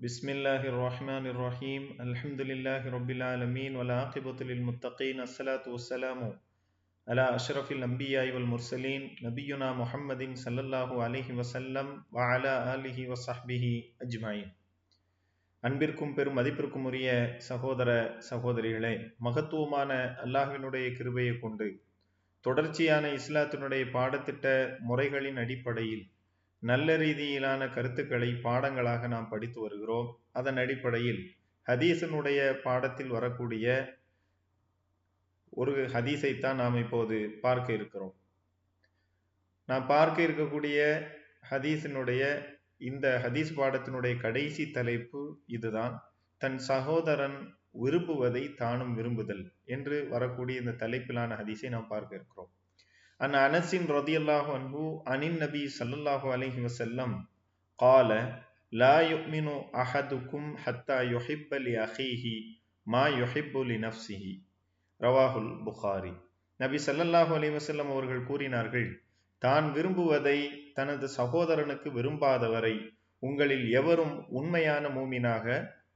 بسم الله الرحمن الرحيم الحمد لله رب العالمين والعاقبة للمتقين الصلاة والسلام على أشرف الأنبياء والمرسلين نبينا محمد صلى الله عليه وسلم وعلى آله وصحبه أجمعين அன்பிற்கும் பெரும் மதிப்பிற்கும் உரிய சகோதர சகோதரிகளே மகத்துவமான அல்லாஹ்வினுடைய கிருபையை கொண்டு தொடர்ச்சியான இஸ்லாத்தினுடைய பாடத்திட்ட முறைகளின் அடிப்படையில் நல்ல ரீதியிலான கருத்துக்களை பாடங்களாக நாம் படித்து வருகிறோம். அதன் அடிப்படையில் ஹதீசனுடைய பாடத்தில் வரக்கூடிய ஒரு ஹதீஸைத்தான் நாம் இப்போது பார்க்க இருக்கிறோம். நாம் பார்க்க இருக்கக்கூடிய ஹதீஸினுடைய இந்த ஹதீஸ் பாடத்தினுடைய கடைசி தலைப்பு இதுதான். தன் சகோதரன் விரும்புவதை தானும் விரும்புதல் என்று வரக்கூடிய இந்த தலைப்பிலான ஹதீஸை நாம் பார்க்க இருக்கிறோம். அந்த அனசின் ரதியல்லாஹு அன்பு அனின் நபி சல்லுல்லாஹு அலஹி வசல்லம் கால லா யுக்மினு அஹதுக்கும் ஹத்தா யுஹிப் அலி அஹீஹி மா யுஹிப்புலி நஃப்சிஹி ரவாஹுல் புகாரி. நபி சல்லல்லாஹு அலி வசல்லம் அவர்கள் கூறினார்கள் தான் விரும்புவதை தனது சகோதரனுக்கு விரும்பாதவரை உங்களில் எவரும் உண்மையான மூமினாக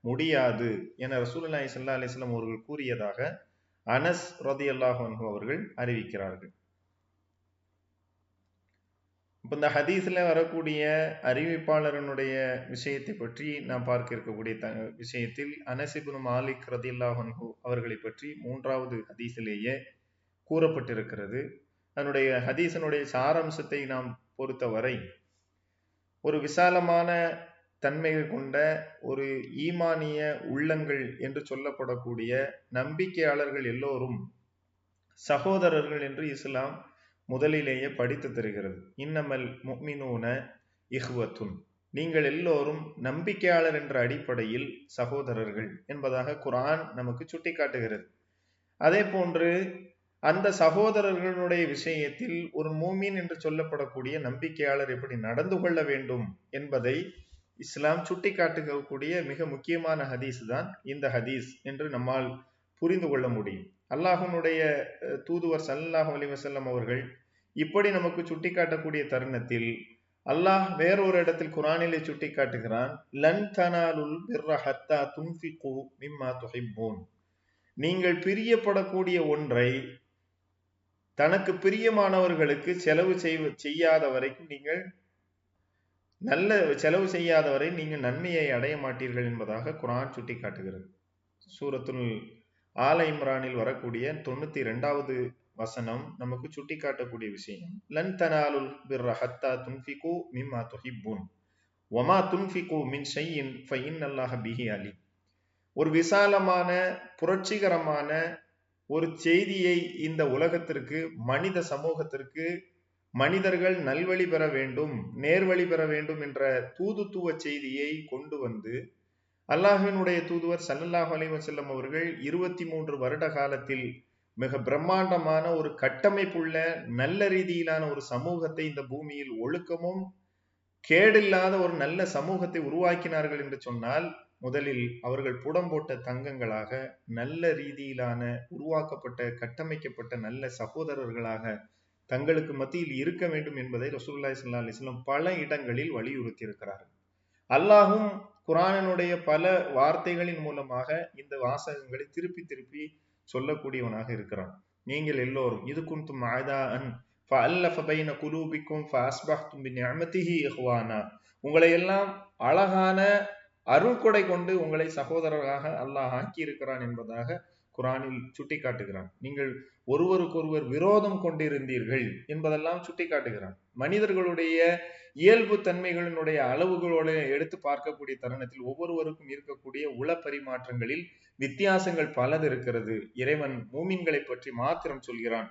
முடியாது என ரசூல்லாய் சல்லா அலிஸ்லாம் அவர்கள் கூறியதாக அனஸ் ரதி அல்லாஹ் அவர்கள் அறிவிக்கிறார்கள். இப்போ இந்த ஹதீஸ்ல வரக்கூடிய அறிவிப்பாளரனுடைய விஷயத்தை பற்றி நாம் பார்க்க இருக்கக்கூடிய த விஷயத்தில் அனசிபுன் மாலிக் ரதில்லாஹன்ஹூ அவர்களை பற்றி மூன்றாவது ஹதீஸிலேயே கூறப்பட்டிருக்கிறது. அதனுடைய ஹதீஸனுடைய சாராம்சத்தை நாம் பொறுத்தவரை ஒரு விசாலமான தன்மையை கொண்ட ஒரு ஈமானிய உள்ளங்கள் என்று சொல்லப்படக்கூடிய நம்பிக்கையாளர்கள் எல்லோரும் சகோதரர்கள் என்று இஸ்லாம் முதலிலேயே படித்து தருகிறது. இன்னமல் முக்மினூன இஹ்வத்துன். நீங்கள் எல்லோரும் நம்பிக்கையாளர் என்ற அடிப்படையில் சகோதரர்கள் என்பதாக குரான் நமக்கு சுட்டிக்காட்டுகிறது. அதே போன்று அந்த சகோதரர்களுடைய விஷயத்தில் ஒரு மூமின் என்று சொல்லப்படக்கூடிய நம்பிக்கையாளர் எப்படி நடந்து கொள்ள வேண்டும் என்பதை இஸ்லாம் சுட்டிக்காட்டுகக்கூடிய மிக முக்கியமான ஹதீஸ் தான் இந்த ஹதீஸ் என்று நம்மால் புரிந்து கொள்ள முடியும். அல்லாஹனுடைய தூதுவர் சல்லாஹ் அலி வசல்லம் அவர்கள் இப்படி நமக்கு சுட்டிக்காட்டக்கூடிய தருணத்தில் அல்லாஹ் வேறொரு இடத்தில் குரானிலே சுட்டி காட்டுகிறான் லன் தனாலுல் ஹத்தா துன்ஃபிகு மிம்மா துஹிப்பூன். நீங்கள் பிரியப்படக்கூடிய ஒன்றை தனக்கு பிரியமானவர்களுக்கு செலவு செய்வ செய்யாத வரைக்கும் நீங்கள் நல்ல செலவு செய்யாத வரை நீங்கள் நன்மையை அடைய மாட்டீர்கள் என்பதாக குரான் சுட்டி காட்டுகிறது சூரத்துல் ஆல இம்ரானில் வரக்கூடிய தொண்ணூத்தி இரண்டாவது வசனம் நமக்கு சுட்டி காட்டக்கூடிய விஷயம். லன் தனாலுல் பிர்ர ஹத்தா துன்ஃபிகு மிம்மா துஹிப்புன். ஒமா துன்ஃபிகு மின் ஷையின் ஃபையின் அல்லாஹ பிஹி அலி. ஒரு விசாலமான புரட்சிகரமான ஒரு செய்தியை இந்த உலகத்திற்கு மனித சமூகத்திற்கு மனிதர்கள் நல்வழி பெற வேண்டும் நேர்வழி பெற வேண்டும் என்ற தூதுத்துவ செய்தியை கொண்டு வந்து அல்லாஹினுடைய தூதுவர் சல்லல்லாஹ் அலைவசல்லம் அவர்கள் இருபத்தி மூன்று வருட காலத்தில் மிக பிரம்மாண்டமான ஒரு கட்டமைப்புள்ள நல்ல ரீதியிலான ஒரு சமூகத்தை இந்த பூமியில் ஒழுக்கமும் கேடில்லாத ஒரு நல்ல சமூகத்தை உருவாக்கினார்கள் என்று சொன்னால் முதலில் அவர்கள் புடம் போட்ட தங்கங்களாக நல்ல ரீதியிலான உருவாக்கப்பட்ட கட்டமைக்கப்பட்ட நல்ல சகோதரர்களாக தங்களுக்கு மத்தியில் இருக்க வேண்டும் என்பதை ரசூல்லாய் சல்லா அலிஸ்லாம் பல இடங்களில் வலியுறுத்தி இருக்கிறார்கள் அல்லாஹும் குரானினுடைய பல வார்த்தைகளின் மூலமாக இந்த வாசகங்களை திருப்பி திருப்பி சொல்லக்கூடியவனாக இருக்கிறான். நீங்கள் எல்லோரும் இது குந்தும் ஆதாஅன் ஃபஅல்லஃப பைன குலூபிக்கும் ஃபஅஸ்பஹ்தும் பிநிஅமதிஹி இஹ்வானா. உங்களை எல்லாம் அழகான அருள்கொடை கொண்டு உங்களை சகோதரராக அல்லாஹ் ஆக்கி இருக்கிறான் என்பதாக குரானில் சுட்டி காட்டுகிறான் நீங்கள் ஒருவருக்கொருவர் விரோதம் கொண்டிருந்தீர்கள் என்பதெல்லாம் சுட்டி காட்டுகிறான் மனிதர்களுடைய இயல்பு தன்மைகளினுடைய அளவுகளோடு எடுத்து பார்க்கக்கூடிய தருணத்தில் ஒவ்வொருவருக்கும் இருக்கக்கூடிய உள பரிமாற்றங்களில் வித்தியாசங்கள் பலது இருக்கிறது. இறைவன் மூமின்களை பற்றி மாத்திரம் சொல்கிறான்.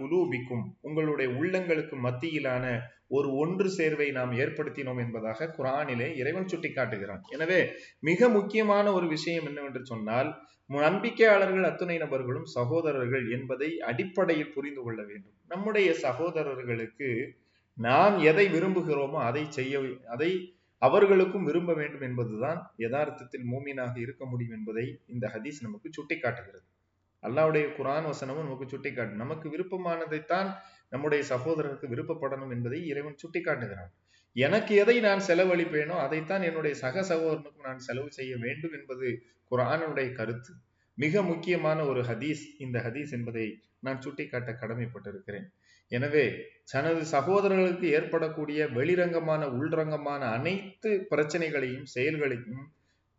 குலூபிக்கும் உங்களுடைய உள்ளங்களுக்கு மத்தியிலான ஒரு ஒன்று சேர்வை நாம் ஏற்படுத்தினோம் என்பதாக குரானிலே இறைவன் சுட்டி காட்டுகிறான் எனவே மிக முக்கியமான ஒரு விஷயம் என்னவென்று சொன்னால் நம்பிக்கையாளர்கள் அத்துணை நபர்களும் சகோதரர்கள் என்பதை அடிப்படையில் புரிந்து கொள்ள வேண்டும். நம்முடைய சகோதரர்களுக்கு நாம் எதை விரும்புகிறோமோ அதை செய்ய அதை அவர்களுக்கும் விரும்ப வேண்டும் என்பதுதான் யதார்த்தத்தில் மூமீனாக இருக்க முடியும் என்பதை இந்த ஹதீஸ் நமக்கு சுட்டிக்காட்டுகிறது. அல்லாவுடைய குரான் வசனமும் நமக்கு சுட்டிக்காட்டும் நமக்கு விருப்பமானதைத்தான் நம்முடைய சகோதரருக்கு விருப்பப்படணும் என்பதை இறைவன் சுட்டி காட்டுகிறான் எனக்கு எதை நான் செலவழிப்பேனோ அதைத்தான் என்னுடைய சக சகோதரனுக்கும் நான் செலவு செய்ய வேண்டும் என்பது குரானுடைய கருத்து. மிக முக்கியமான ஒரு ஹதீஸ் இந்த ஹதீஸ் என்பதை நான் சுட்டிக்காட்ட கடமைப்பட்டிருக்கிறேன். எனவே தனது சகோதரர்களுக்கு ஏற்படக்கூடிய வெளிரங்கமான உள்ரங்கமான அனைத்து பிரச்சனைகளையும் செயல்களையும்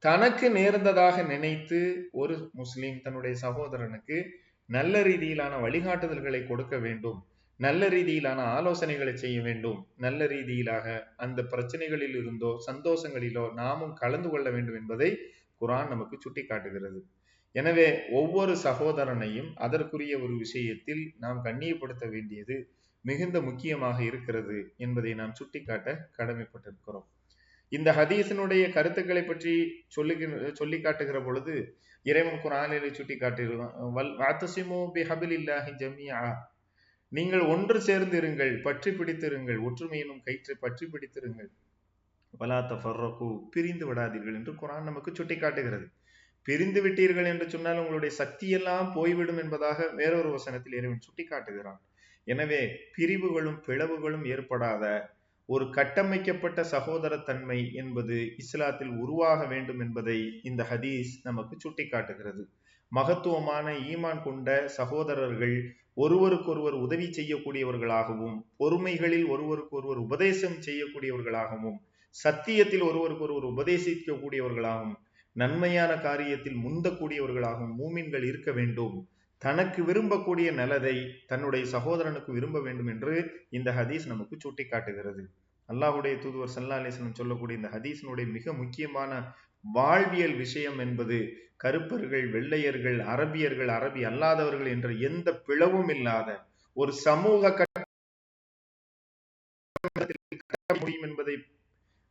தனக்கு நேர்ந்ததாக நினைத்து ஒரு முஸ்லீம் தன்னுடைய சகோதரனுக்கு நல்ல ரீதியிலான வழிகாட்டுதல்களை கொடுக்க வேண்டும். நல்ல ரீதியிலான ஆலோசனைகளை செய்ய வேண்டும். நல்ல ரீதியிலாக அந்த பிரச்சனைகளில் இருந்தோ சந்தோஷங்களிலோ நாமும் கலந்து கொள்ள வேண்டும் என்பதை குரான் நமக்கு சுட்டி காட்டுகிறது. எனவே ஒவ்வொரு சகோதரனையும் அதற்குரிய ஒரு விஷயத்தில் நாம் கண்ணியப்படுத்த வேண்டியது மிகுந்த முக்கியமாக இருக்கிறது என்பதை நாம் சுட்டிக்காட்ட கடமைப்பட்டிருக்கிறோம். இந்த ஹதீசனுடைய கருத்துக்களை பற்றி சொல்லுகிற சொல்லி காட்டுகிற பொழுது இறைவன் குரானிலே சுட்டி காட்டுகிறோம் நீங்கள் ஒன்று சேர்ந்திருங்கள் பற்றி பிடித்திருங்கள் ஒற்றுமையினும் கயிற்றை பற்றி பிடித்திருங்கள். வலாத்த ஃபர்ரகு பிரிந்து விடாதீர்கள் என்று குரான் நமக்கு சுட்டி காட்டுகிறது பிரிந்து விட்டீர்கள் என்று சொன்னால் உங்களுடைய சக்தியெல்லாம் போய்விடும் என்பதாக வேறொரு வசனத்தில் இறைவன் சுட்டி காட்டுகிறான் எனவே பிரிவுகளும் பிளவுகளும் ஏற்படாத ஒரு கட்டமைக்கப்பட்ட சகோதரத்தன்மை என்பது இஸ்லாத்தில் உருவாக வேண்டும் என்பதை இந்த ஹதீஸ் நமக்கு சுட்டிக்காட்டுகிறது. மகத்துவமான ஈமான் கொண்ட சகோதரர்கள் ஒருவருக்கொருவர் உதவி செய்யக்கூடியவர்களாகவும் பொறுமைகளில் ஒருவருக்கொருவர் உபதேசம் செய்யக்கூடியவர்களாகவும் சத்தியத்தில் ஒருவருக்கொருவர் உபதேசிக்கக்கூடியவர்களாகவும் நன்மையான காரியத்தில் முந்தக்கூடியவர்களாகவும் மூமின்கள் இருக்க வேண்டும். தனக்கு விரும்பக்கூடிய நலதை தன்னுடைய சகோதரனுக்கு விரும்ப வேண்டும் என்று இந்த ஹதீஸ் நமக்கு சுட்டிக்காட்டுகிறது. அல்லாஹுடைய தூதுவர் சல்லா அலிஸ்லம் சொல்லக்கூடிய இந்த ஹதீஸினுடைய மிக முக்கியமான வாழ்வியல் விஷயம் என்பது கருப்பர்கள் வெள்ளையர்கள் அரபியர்கள் அரபி அல்லாதவர்கள் என்ற எந்த பிளவும் இல்லாத ஒரு சமூக கட்ட முடியும் என்பதை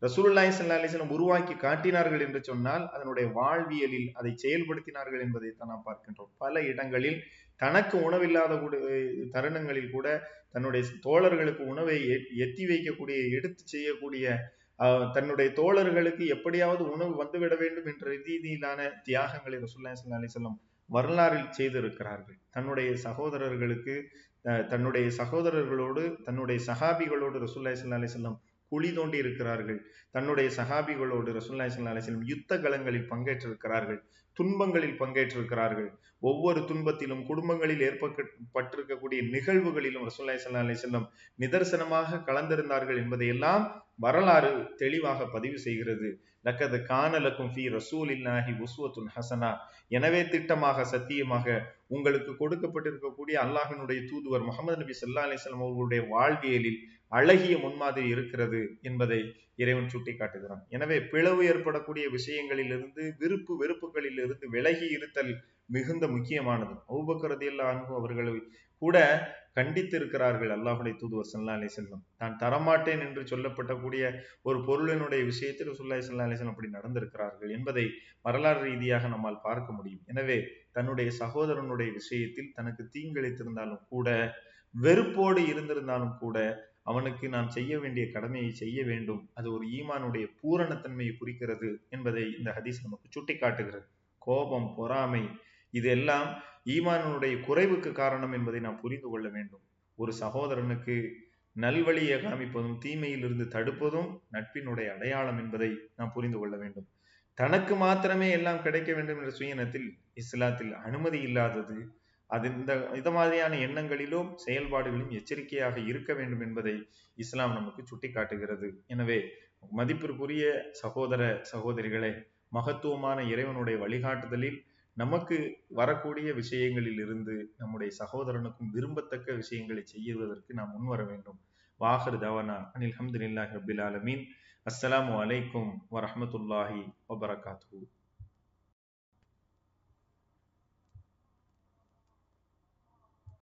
ரசூல்லாய் சல்லாஹிஸ்லம் உருவாக்கி காட்டினார்கள் என்று சொன்னால் அதனுடைய வாழ்வியலில் அதை செயல்படுத்தினார்கள் என்பதை தான் நாம் பார்க்கின்றோம். பல இடங்களில் தனக்கு உணவில்லாத கூட தருணங்களில் கூட தன்னுடைய தோழர்களுக்கு உணவை எத்தி வைக்கக்கூடிய எடுத்து செய்யக்கூடிய தன்னுடைய தோழர்களுக்கு எப்படியாவது உணவு வந்துவிட வேண்டும் என்ற ரீதியிலான தியாகங்களை ரசூல்லா சல்லா அலிஸ்லம் வரலாறில் செய்திருக்கிறார்கள். தன்னுடைய சகோதரர்களுக்கு தன்னுடைய சகோதரர்களோடு தன்னுடைய சகாபிகளோடு ரசூல்லா சல்லா அலிஸ்லாம் குழி தோண்டி இருக்கிறார்கள். தன்னுடைய சகாபிகளோடு ரசூல்லாய் அலிஸ்லம் யுத்த களங்களில் பங்கேற்றிருக்கிறார்கள். துன்பங்களில் பங்கேற்றிருக்கிறார்கள். ஒவ்வொரு துன்பத்திலும் குடும்பங்களில் ஏற்பட்டிருக்கக்கூடிய நிகழ்வுகளிலும் ரசூல்லாய் சல்லா அலிஸ்லம் நிதர்சனமாக கலந்திருந்தார்கள் என்பதையெல்லாம் வரலாறு தெளிவாக பதிவு செய்கிறது. லக்கது கானலக்கும் ஃபி ரசூல் இல்லாஹி உஸ்வத்துன் ஹசனா. எனவே திட்டமாக சத்தியமாக உங்களுக்கு கொடுக்கப்பட்டிருக்கக்கூடிய அல்லாஹினுடைய தூதுவர் முகமது நபி சல்லா அலிஸ்லாம் அவர்களுடைய வாழ்வியலில் அழகிய முன்மாதிரி இருக்கிறது என்பதை இறைவன் சுட்டி காட்டுகிறான் எனவே பிளவு ஏற்படக்கூடிய விஷயங்களிலிருந்து விருப்பு வெறுப்புகளில் இருந்து விலகி இருத்தல் மிகுந்த முக்கியமானது. அவுபக்கரதி அல்லா அன்பு அவர்களை கூட கண்டித்து இருக்கிறார்கள் அல்லாஹுடைய தூதுவர் சல்லா அலி செல்லம் தான் தரமாட்டேன் என்று சொல்லப்பட்டக்கூடிய ஒரு பொருளினுடைய விஷயத்தில் சுல்லாய் சல்லா அலி அப்படி நடந்திருக்கிறார்கள் என்பதை வரலாறு ரீதியாக நம்மால் பார்க்க முடியும். எனவே தன்னுடைய சகோதரனுடைய விஷயத்தில் தனக்கு தீங்கிழைத்திருந்தாலும் கூட வெறுப்போடு இருந்திருந்தாலும் கூட அவனுக்கு நாம் செய்ய வேண்டிய கடமையை செய்ய வேண்டும். அது ஒரு ஈமானுடைய பூரணத்தன்மையை குறிக்கிறது என்பதை இந்த ஹதீஸ் நமக்கு சுட்டி காட்டுகிறது கோபம் பொறாமை இதெல்லாம் ஈமானுடைய குறைவுக்கு காரணம் என்பதை நாம் புரிந்து கொள்ள வேண்டும். ஒரு சகோதரனுக்கு நல்வழியை காமிப்பதும் தீமையிலிருந்து தடுப்பதும் நட்பினுடைய அடையாளம் என்பதை நாம் புரிந்து கொள்ள வேண்டும். தனக்கு மாத்திரமே எல்லாம் கிடைக்க வேண்டும் என்ற சுயனத்தில் இஸ்லாத்தில் அனுமதி இல்லாதது அது இந்த இந்த மாதிரியான எண்ணங்களிலும் செயல்பாடுகளிலும் எச்சரிக்கையாக இருக்க வேண்டும் என்பதை இஸ்லாம் நமக்கு சுட்டிக்காட்டுகிறது. எனவே மதிப்பிற்குரிய சகோதர சகோதரிகளே மகத்துவமான இறைவனுடைய வழிகாட்டுதலில் நமக்கு வரக்கூடிய விஷயங்களில் இருந்து நம்முடைய சகோதரனுக்கும் விரும்பத்தக்க விஷயங்களை செய்வதற்கு நாம் முன்வர வேண்டும். வாஹர் தவனா அனில் அஹமதுல்லாஹி ரபில் ஆலமீன். அஸ்லாம் வலைக்கும் வரமத்துல்லாஹி வபரகாத்து